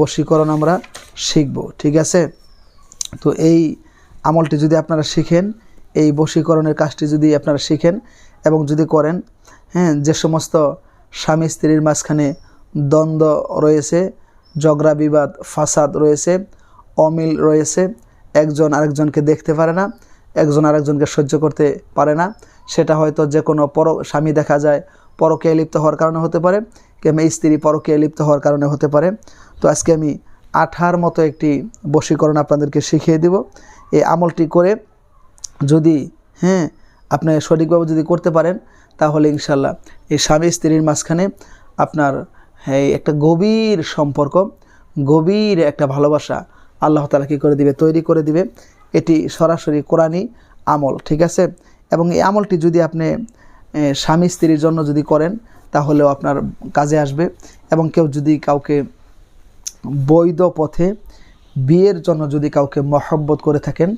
বশীকরণ আমরা শিখব, ঠিক আছে? তো এই আমলটি যদি আপনারা শিখেন, এই বশীকরণের কাজটি যদি আপনারা শিখেন এবং যদি করেন হ্যাঁ যে সমস্ত স্বামী স্ত্রীর মাঝখানে দ্বন্দ্ব রয়েছে, ঝগড়া, বিবাদ, ফাসাদ রয়েছে, অমিল রয়েছে, একজন আরেকজনকে দেখতে পারে না, একজন আরেকজনকে সহ্য করতে পারে না, সেটা হয়তো যে কোনো পর, স্বামী দেখা যায় পরকে লিপ্ত হওয়ার কারণে হতে পারে, কিংবা স্ত্রী পরকে লিপ্ত হওয়ার কারণে হতে পারে। তো আজকে আমি আঠার মতো একটি বশীকরণ আপনাদেরকে শিখিয়ে দিব। এই আমলটি করে যদি হ্যাঁ আপনি সঠিকভাবে যদি করতে পারেন, তাহলে ইনশাল্লাহ এই স্বামী স্ত্রীর মাঝখানে আপনার হ্যাঁ একটা গভীর সম্পর্ক, গভীর একটা ভালোবাসা আল্লাহ তালা কী করে দিবে, তৈরি করে দিবে। এটি সরাসরি কোরআনই আমল, ঠিক আছে? এবং এই আমলটি যদি আপনি স্বামী স্ত্রীর জন্য যদি করেন, তাহলেও আপনার কাজে আসবে। এবং কেউ যদি কাউকে বৈধ পথে বিয়ের জন্য যদি কাউকে মহব্বত করে থাকেন,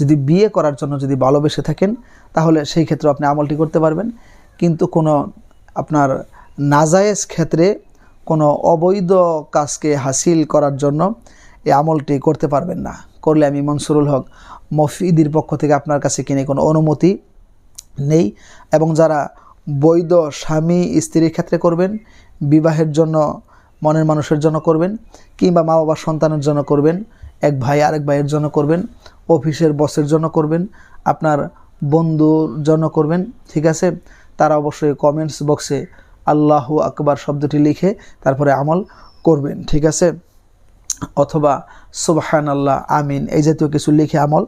যদি বিয়ে করার জন্য যদি ভালোবেসে থাকেন, তাহলে সেই ক্ষেত্রে আপনি আমলটি করতে পারবেন। কিন্তু কোনো আপনার নাজায়েজ ক্ষেত্রে কোনো অবৈধ কাজকে হাসিল করার জন্য এই আমলটি করতে পারবেন না। করলে আমি মনসুরুল হক মফিদির পক্ষ থেকে আপনার কাছে কিনে কোনো অনুমতি নেই এবং যারা বৈধ স্বামী স্ত্রীর ক্ষেত্রে করবেন, বিবাহের জন্য মনের মানুষের জন্য করবেন, কিংবা মা বাবার সন্তানের জন্য করবেন, এক ভাই আরেক ভাইয়ের জন্য করবেন, অফিসের বসের জন্য করবেন, আপনার বন্ধুর জন্য করবেন, ঠিক আছে? তারা অবশ্যই কমেন্টস বক্সে আল্লাহ আকবার শব্দটি লিখে তারপরে আমল করবেন, ঠিক আছে? অথবা সুবহান আল্লাহ আমিন, এই জাতীয় কিছু লিখে আমল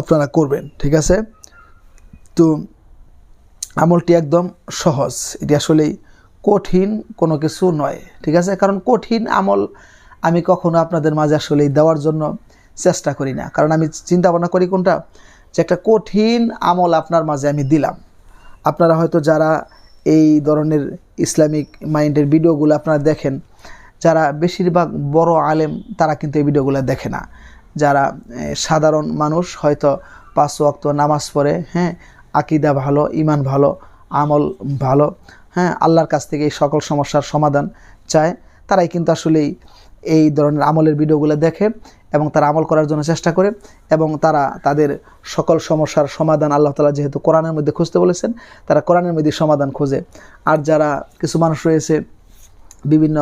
আপনারা করবেন, ঠিক আছে? তো আমলটি একদম সহজ, এটি আসলেই কঠিন কোনো কিছু নয়, ঠিক আছে? কারণ কঠিন আমল আমি কখনো আপনাদের মাঝে আসলে দেওয়ার জন্য চেষ্টা করি না। কারণ আমি চিন্তা ভাবনা করি কোনটা? যে একটা কঠিন আমল আপনার মাঝে আমি দিলাম। আপনারা হয়তো যারা এই ধরনের ইসলামিক মাইন্ডের ভিডিওগুলো আপনারা দেখেন, যারা বেশিরভাগ বড় আলেম, তারা কিন্তু এই ভিডিওগুলো দেখে না। যারা সাধারণ মানুষ হয়তো পাঁচ ওয়াক্ত নামাজ পড়ে হ্যাঁ আকিদা ভালো ইমান ভালো, আমল ভালো হ্যাঁ আল্লাহর কাছ থেকে এই সকল সমস্যার সমাধান চায়। তারাই কিন্তু আসলেই এই ধরনের আমলের ভিডিওগুলো দেখে এবং তারা আমল করার জন্য চেষ্টা করে এবং তারা তাদের সকল সমস্যার সমাধান আল্লাহ তালা যেহেতু কোরআনের মধ্যে খুঁজতে বলেছেন, তারা কোরআনের মধ্যে সমাধান খোঁজে। আর যারা কিছু মানুষ রয়েছে বিভিন্ন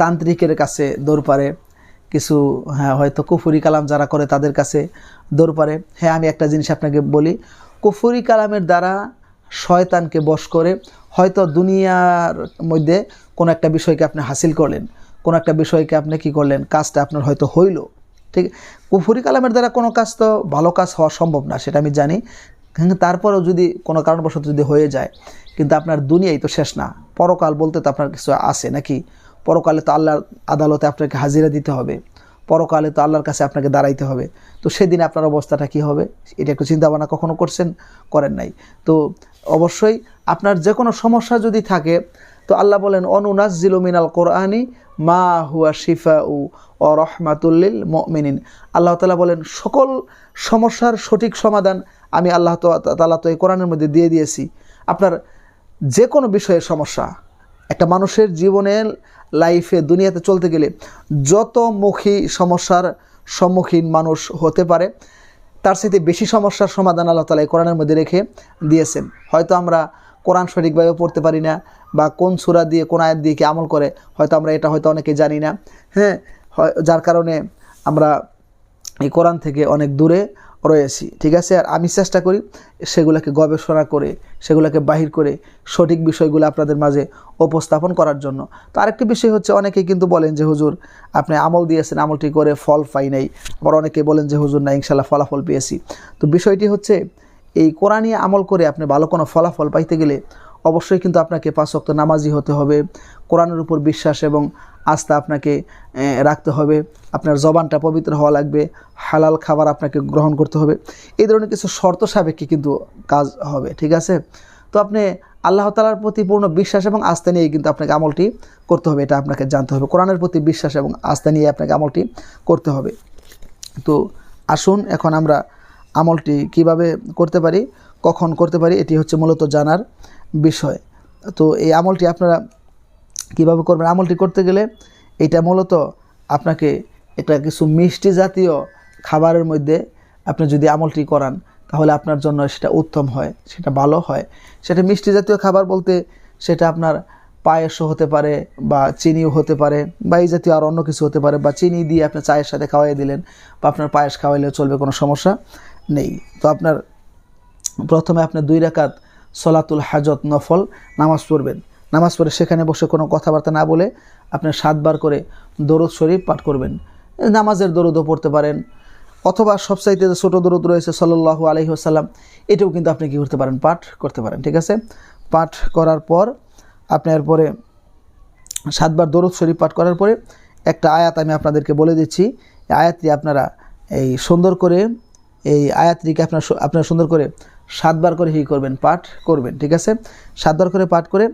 তান্ত্রিকের কাছে দৌড় পারে, কিছু হ্যাঁ হয়তো কুফুরি কালাম যারা করে তাদের কাছে দৌড় পারে। হ্যাঁ আমি একটা জিনিস আপনাকে বলি, কুফুরি কালামের দ্বারা শয়তানকে বশ করে হয়তো দুনিয়ার মধ্যে কোনো একটা বিষয়কে আপনি হাসিল করলেন, কোনো একটা বিষয়কে আপনি কি করলেন, কাজটা আপনার হয়তো হইল। ঠিক, কুফুরি কালামের দ্বারা কোনো কাজ তো ভালো কাজ হওয়া সম্ভব না, সেটা আমি জানি। তারপরেও যদি কোনো কারণবশত যদি হয়ে যায়, কিন্তু আপনার দুনিয়াই তো শেষ না। পরকাল বলতে তো আপনার কিছু আছে নাকি? পরকালে তো আল্লাহর আদালতে আপনাকে হাজিরা দিতে হবে। পরকালে তো আল্লাহর কাছে আপনাকে দাঁড়াইতে হবে। তো সেদিন আপনার অবস্থাটা কি হবে? এটা একটু চিন্তা ভাবনা কখনো করছেন? করেন নাই। তো অবশ্যই আপনার যে কোনো সমস্যা যদি থাকে, তো আল্লাহ বলেন অনুনাজিল মিনাল কোরআনি মা হুয়া শিফা উ ও রহমাতুল্লিল মিনিন আল্লাহ তালা বলেন, সকল সমস্যার সঠিক সমাধান আমি আল্লাহ তালা তো এই কোরআনের মধ্যে দিয়ে দিয়েছি। আপনার যে কোনো বিষয়ে সমস্যা একটা মানুষের জীবনের লাইফে দুনিয়াতে চলতে গেলে যত মুখী সমস্যার সম্মুখীন মানুষ হতে পারে, তার সাথে বেশি সমস্যার সমাধান আল্লাহ তালা এই কোরআনের মধ্যে রেখে দিয়েছেন। হয়তো আমরা কোরআন সঠিকভাবে পড়তে পারি না বা কোন সুরা দিয়ে, কোন আয়াত দিয়ে কি আমল করে, হয়তো আমরা এটা হয়তো অনেকে জানি না। হয়- যার কারণে আমরা এই কোরআন থেকে অনেক দূরে রয়েছি, ঠিক আছে? আর আমি চেষ্টা করি সেগুলোকে গবেষণা করে, সেগুলোকে বাহির করে সঠিক বিষয়গুলো আপনাদের মাঝে উপস্থাপন করার জন্য। তো আরেকটি বিষয় হচ্ছে অনেকে কিন্তু বলেন যে, হুজুর, আপনি আমল দিয়েছেন, আমলটি করে ফল পাই নাই। আবার অনেকে বলেন যে, হুজুর, না ইনশাল্লাহ ফলাফল পেয়েছি। তো বিষয়টি হচ্ছে, এই কোরআনিয়ে আমল করে আপনি ভালো কোনো ফলাফল পাইতে গেলে অবশ্যই কিন্তু আপনাকে পাঁচ ওয়াক্ত নামাজি হতে হবে, কোরআনের উপর বিশ্বাস এবং আস্থা আপনাকে রাখতে হবে, আপনার জবানটা পবিত্র হওয়া লাগবে, হালাল খাবার আপনাকে গ্রহণ করতে হবে, এই ধরনের কিছু শর্ত সাপেক্ষে কিন্তু কাজ হবে, ঠিক আছে? তো আপনি আল্লাহ তালার প্রতি পূর্ণ বিশ্বাস এবং আস্থা নিয়ে কিন্তু আপনাকে আমলটি করতে হবে, এটা আপনাকে জানতে হবে, কোরআনের প্রতি বিশ্বাস এবং আস্থা নিয়ে আপনাকে আমলটি করতে হবে। তো আসুন, এখন আমরা আমলটি কীভাবে করতে পারি, কখন করতে পারি, এটি হচ্ছে মূলত জানার বিষয়। তো এই আমলটি আপনারা কীভাবে করবেন? আমলটি করতে গেলে এটা মূলত আপনাকে এটা কিছু মিষ্টি জাতীয় খাবারের মধ্যে আপনি যদি আমলটি করান, তাহলে আপনার জন্য সেটা উত্তম হয়, সেটা ভালো হয়। সেটা মিষ্টি জাতীয় খাবার বলতে সেটা আপনার পায়েসও হতে পারে বা চিনিও হতে পারে বা এই জাতীয় আর অন্য কিছু হতে পারে বা চিনি দিয়ে আপনি চায়ের সাথে খাওয়াই দিলেন বা আপনার পায়েস খাওয়াইলেও চলবে, কোনো সমস্যা নেই। তো আপনার প্রথমে আপনার দুই রাকাত সলাতুল হাজত নফল নামাজ পড়বেন। নামাজ পড়ে সেখানে বসে কোনো কথাবার্তা না বলে আপনি সাতবার করে দরুদ শরীফ পাঠ করবেন। নামাজের দরুদও পড়তে পারেন। অথবা সবসাইতে যে ছোটো দরুদ রয়েছে সাল্লাল্লাহু আলাইহি আসাল্লাম এটাও কিন্তু আপনি কী করতে পারেন? পাঠ করতে পারেন, ঠিক আছে? পাঠ করার পর আপনি এরপরে সাতবার দরুদ শরীফ পাঠ করার পরে একটা আয়াত আমি আপনাদেরকে বলে দিচ্ছি। আয়াতটি আপনারা এই সুন্দর করে, এই আয়াতটিকে আপনার আপনারা সুন্দর করে সাতবার করে হি করবেন, পাঠ করবেন, ঠিক আছে? সাতবার করে পাঠ করে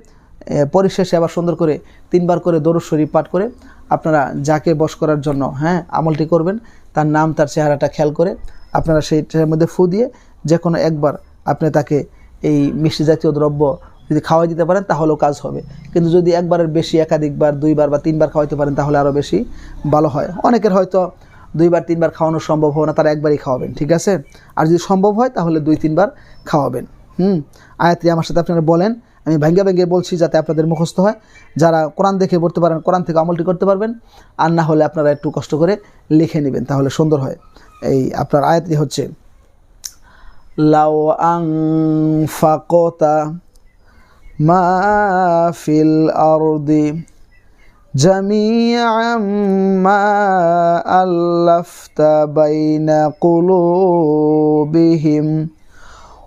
পরিশেষে আবার সুন্দর করে তিনবার করে দরুদ শরীফ পাঠ করে আপনারা যাকে বশ করার জন্য হ্যাঁ আমলটি করবেন, তার নাম, তার চেহারাটা খেয়াল করে আপনারা সেইটার মধ্যে ফু দিয়ে যে কোনো একবার আপনি তাকে এই মিষ্টি জাতীয় দ্রব্য যদি খাওয়াই দিতে পারেন, তাহলেও কাজ হবে। কিন্তু যদি একবারের বেশি, একাধিকবার, দুইবার বা তিনবার খাওয়াইতে পারেন, তাহলে আরও বেশি ভালো হয়। অনেকের হয়তো দুইবার, তিনবার খাওয়ানো সম্ভব হবে না, তারা একবারই খাওয়াবেন, ঠিক আছে? আর যদি সম্ভব হয়, তাহলে দুই, তিনবার খাওয়াবেন। হুম? আয়াতটি আমার সাথে আপনারা বলেন, আমি ভেঙ্গে ভেঙ্গে বলছি যাতে আপনাদের মুখস্থ হয়। যারা কোরআন দেখে পড়তে পারেন, কোরআন থেকে আমলটি করতে পারবেন, আর না হলে আপনারা একটু কষ্ট করে লিখে নেবেন, তাহলে সুন্দর হয়। এই আপনার আয়াতটি হচ্ছে, লাও আং ফাকতা মা ফিল আরদি جميعا ما ألفت بين قلوبهم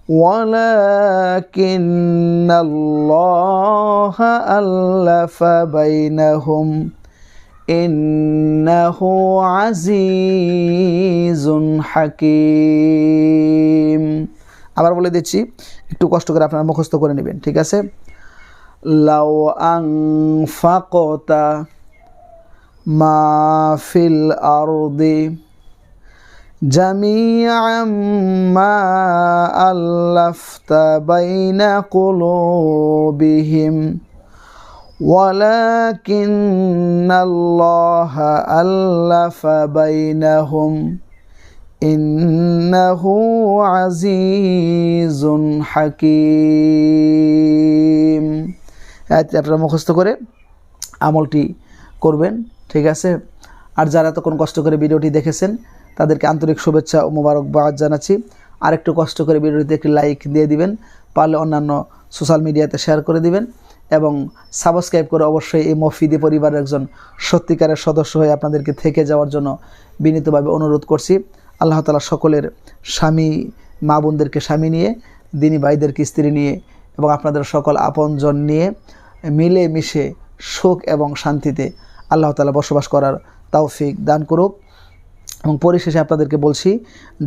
ولكن الله ألف بينهم إنه عزيز حكيم আবার বলে দিচ্ছি একটু কষ্ট করে আপনারা মুখস্থ করে নেবেন ঠিক আছে লাও আনফাকতা মা ফিল আরদি جميعا ما ألفت بين قلوبهم ولكن الله ألف بينهم إنه عزيز حكيم আয়াতটি আপনারা মুখস্থ করে আমলটি করবেন, ঠিক আছে? আর যারা তখন কষ্ট করে ভিডিওটি দেখেছেন, তাদেরকে আন্তরিক শুভেচ্ছা ও মোবারকবাদ জানাচ্ছি। আর একটু কষ্ট করে ভিডিওটিতে একটি লাইক দিয়ে দিবেন, পারলে অন্যান্য সোশ্যাল মিডিয়াতে শেয়ার করে দিবেন এবং সাবস্ক্রাইব করে অবশ্যই এই মফিদি পরিবারের একজন সত্যিকারের সদস্য হয়ে আপনাদেরকে থেকে যাওয়ার জন্য বিনীতভাবে অনুরোধ করছি। আল্লাহ তালা সকলের স্বামী, মা বোনদেরকে স্বামী নিয়ে, দিনী ভাইদেরকে স্ত্রী নিয়ে এবং আপনাদের সকল আপনজন নিয়ে মিলে মিশে সুখ এবং শান্তিতে আল্লাহ তালা বসবাস করার তৌফিক দান করুক। এবং পরিশেষে আপনাদেরকে বলছি,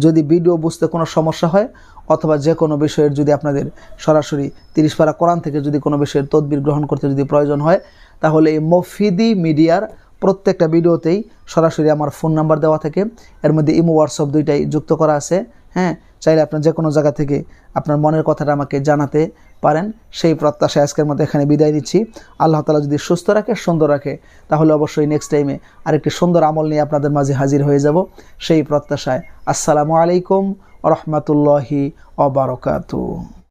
যদি ভিডিও বুঝতে কোনো সমস্যা হয়, অথবা যে কোনো বিষয়ের যদি আপনাদের সরাসরি তিরিশ পারা কোরআন থেকে যদি কোনো বিষয়ের তদবির গ্রহণ করতে যদি প্রয়োজন হয়, তাহলে এই মফিদি মিডিয়ার প্রত্যেকটা ভিডিওতেই সরাসরি আমার ফোন নাম্বার দেওয়া থাকে। এর মধ্যে ইমো, হোয়াটসঅ্যাপ দুইটাই যুক্ত করা আছে। হ্যাঁ চাইলে আপনার যে কোনো জায়গা থেকে আপনার মনের কথাটা আমাকে জানাতে পারেন, সেই প্রত্যাশায় আজকের মতো এখানে বিদায় নিচ্ছি। আল্লাহ তালা যদি সুস্থ রাখে, সুন্দর রাখে, তাহলে অবশ্যই নেক্সট টাইমে আরেকটি সুন্দর আমল নিয়ে আপনাদের মাঝে হাজির হয়ে যাব। সেই প্রত্যাশায় আসসালামু আলাইকুম রহমতুল্লাহি অবরকাতু